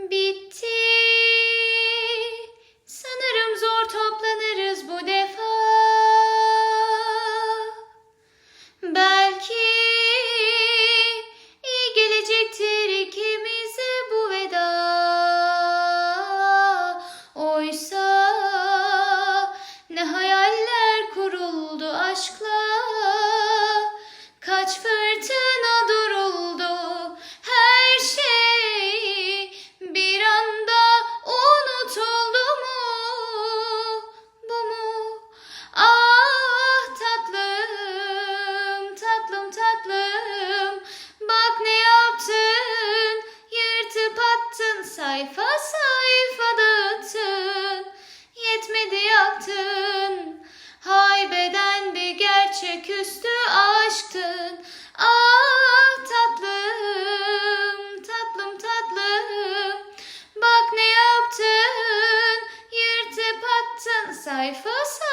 Bitti. Sanırım zor toplanırız bu defa. Belki sayfa sayfa dağıttın yetmedi yaktın haybeden bir gerçeküstü aşktın. Ah tatlım tatlım tatlım. Bak ne yaptın yırtıp attın. Sayfa sayfa